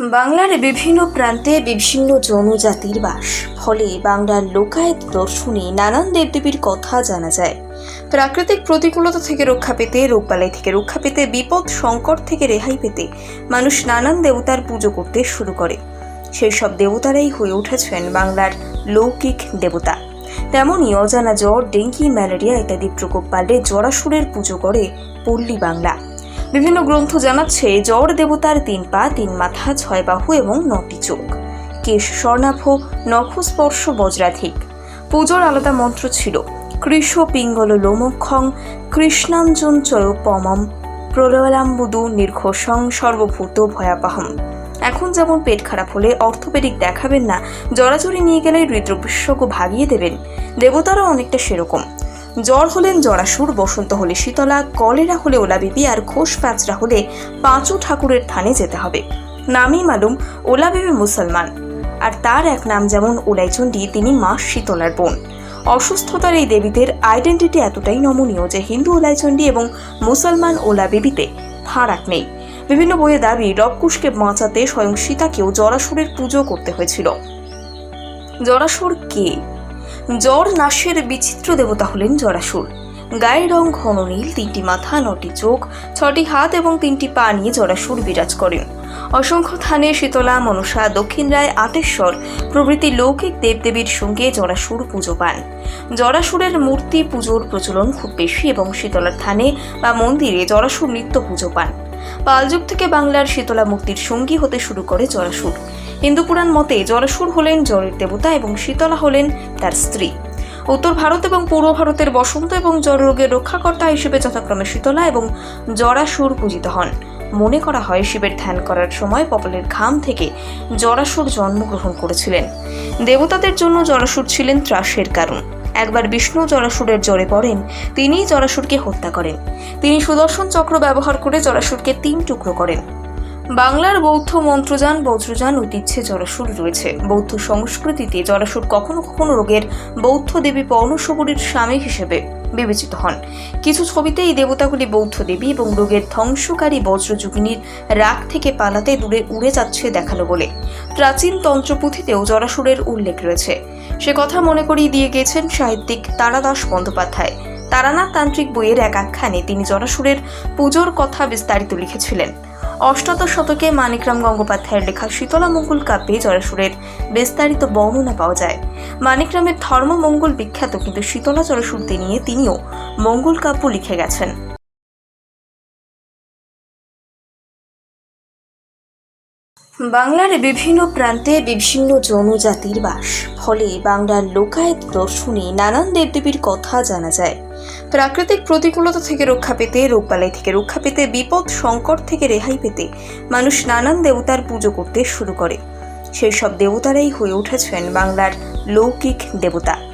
বাংলার বিভিন্ন প্রান্তে বিভিন্ন জনজাতির বাস। ফলে বাংলার লোকায়ত দর্শনে নানান দেবদেবীর কথা জানা যায়। প্রাকৃতিক প্রতিকূলতা থেকে রক্ষা পেতে রোগবালাই থেকে রক্ষা পেতে, বিপদ সংকট থেকে রেহাই পেতে মানুষ নানান দেবতার পুজো করতে শুরু করে। সেই সব দেবতারাই হয়ে উঠেছেন বাংলার লৌকিক দেবতা। তেমনই অজানা জ্বর, ডেঙ্গি, ম্যালেরিয়া ইত্যাদি প্রকোপ বাড়লে জরাসুরের পুজো করে পল্লী বাংলা। বিভিন্ন গ্রন্থ জানাচ্ছে জ্বর দেবতার তিন পা, তিন মাথা, ছয় বাহু এবং নটি চোখ। কেশ স্বর্ণাভ নখস্পর্শ বজ্রাধিক। পুজোর আলাদা মন্ত্র ছিল, কৃষ পিঙ্গল লোমক্ষং, কৃষ্ণাঞ্জন চয় পমম প্রলয়াম্বুদু নির্ঘোষং, সর্বভূত ভয়াবহম। এখন যেমন পেট খারাপ হলে অর্থোপেডিক দেখাবেন না জড়াজড়ি নিয়ে গেলে হৃদরোগ ভাগিয়ে দেবেন। দেবতারা অনেকটা সেরকম। জ্বর হলেন জরাসুর, বসন্ত হলে শীতলা, কলেরা হলে ওলা ওলাবিবি আর খোস প্যাঁচরা হলে পাঁচু ঠাকুরের থানে যেতে হবে। নামই মালুম ওলা ওলাবিবি মুসলমান। আর তার এক নাম যেমন ওলাইচণ্ডী তিনি মা শীতলার বোন। অসুস্থতার এই দেবীদের আইডেন্টিটি এতটাই নমনীয় যে হিন্দু ওলাইচণ্ডী এবং মুসলমান ওলা ওলাবিবিতে ফারাক নেই। বিভিন্ন বইয়ে দাবি লবকুশকে বাঁচাতে স্বয়ং সীতাকেও জরাসুরের পুজো করতে হয়েছিল। জরাসুর কে? জ্বর, নাশের বিচিত্র দেবতা হলেন জরাসুর। গায়ের রং ঘন নীল, তিনটি মাথা, নটি চোখ, ছটি হাত এবং তিনটি পা নিয়ে জরাসুর বিরাজ করেন। অসংখ্য থানে শীতলা, মনসা, দক্ষিণ রায়, আটেশ্বর প্রভৃতি লৌকিক দেবদেবীর সঙ্গে জরাসুর পুজো পান। জরাসুরের মূর্তি পুজোর প্রচলন খুব বেশি এবং শীতলার থানে বা মন্দিরে জরাসুর নিত্য পুজো পান। পালযুগ থেকে বাংলার শীতলা মুক্তির সঙ্গী হতে শুরু করে জরাসুর। হিন্দু পুরাণ মতে জরাসুর হলেন জ্বরের দেবতা এবং শীতলা হলেন তার স্ত্রী। উত্তর ভারত এবং পূর্ব ভারতের বসন্ত এবং জলরোগের রক্ষাকর্তা হিসেবে যথাক্রমে শীতলা এবং জরাসুর পূজিত হন। মনে করা হয় শিবের ধ্যান করার সময় কপালের ঘাম থেকে জরাসুর জন্মগ্রহণ করেছিলেন। দেবতাদের জন্য জরাসুর ছিলেন ত্রাসের কারণ। একবার বিষ্ণু জরাসুরের জ্বরে পড়েন, তিনিই জরাসুরকে হত্যা করেন। তিনি সুদর্শন চক্র ব্যবহার করে জরাসুরকে তিন টুকরো করেন। বাংলার বৌদ্ধ মন্ত্রযান, বজ্রযান, ঐতিহ্যে জরাসুর রয়েছে। বৌদ্ধ সংস্কৃতিতে জরাসুর কখনো কখনো রোগের বৌদ্ধ দেবী পর্ণশবরীর স্বামী হিসেবে বিবেচিত হন। কিছু ছবিতে এই দেবতাগুলি বৌদ্ধ দেবী এবং রোগের ধ্বংসকারী বজ্রযুগিনীর রাগ থেকে পালাতে দূরে উড়ে যাচ্ছে দেখাল বলে। প্রাচীন তন্ত্রপুঁথিতেও জরাসুরের উল্লেখ রয়েছে। সে কথা মনে করিয়ে দিয়ে গেছেন সাহিত্যিক তারাদাস বন্দ্যোপাধ্যায়। তারানাথ তান্ত্রিক বইয়ের এক আখ্যানে তিনি জরাসুরের পুজোর কথা বিস্তারিত লিখেছিলেন। অষ্টাদশ শতকে মানিকরাম গঙ্গোপাধ্যায়ের লেখা শীতলা মঙ্গল কাব্যে জরাসুরের বিস্তারিত বর্ণনা পাওয়া যায়। মানিকরামের ধর্মমঙ্গল বিখ্যাত, কিন্তু শীতলা জরাসুরদের নিয়ে তিনিও মঙ্গল কাব্য লিখে গেছেন। বাংলার বিভিন্ন প্রান্তে বিভিন্ন জনজাতির বাস। ফলে বাংলার লোকায়ত দর্শনে নানান দেবদেবীর কথা জানা যায়। প্রাকৃতিক প্রতিকূলতা থেকে রক্ষা পেতে রোগবালাই থেকে রক্ষা পেতে, বিপদ সংকট থেকে রেহাই পেতে মানুষ নানান দেবতার পুজো করতে শুরু করে। সেই সব দেবতারাই হয়ে উঠেছেন বাংলার লৌকিক দেবতা।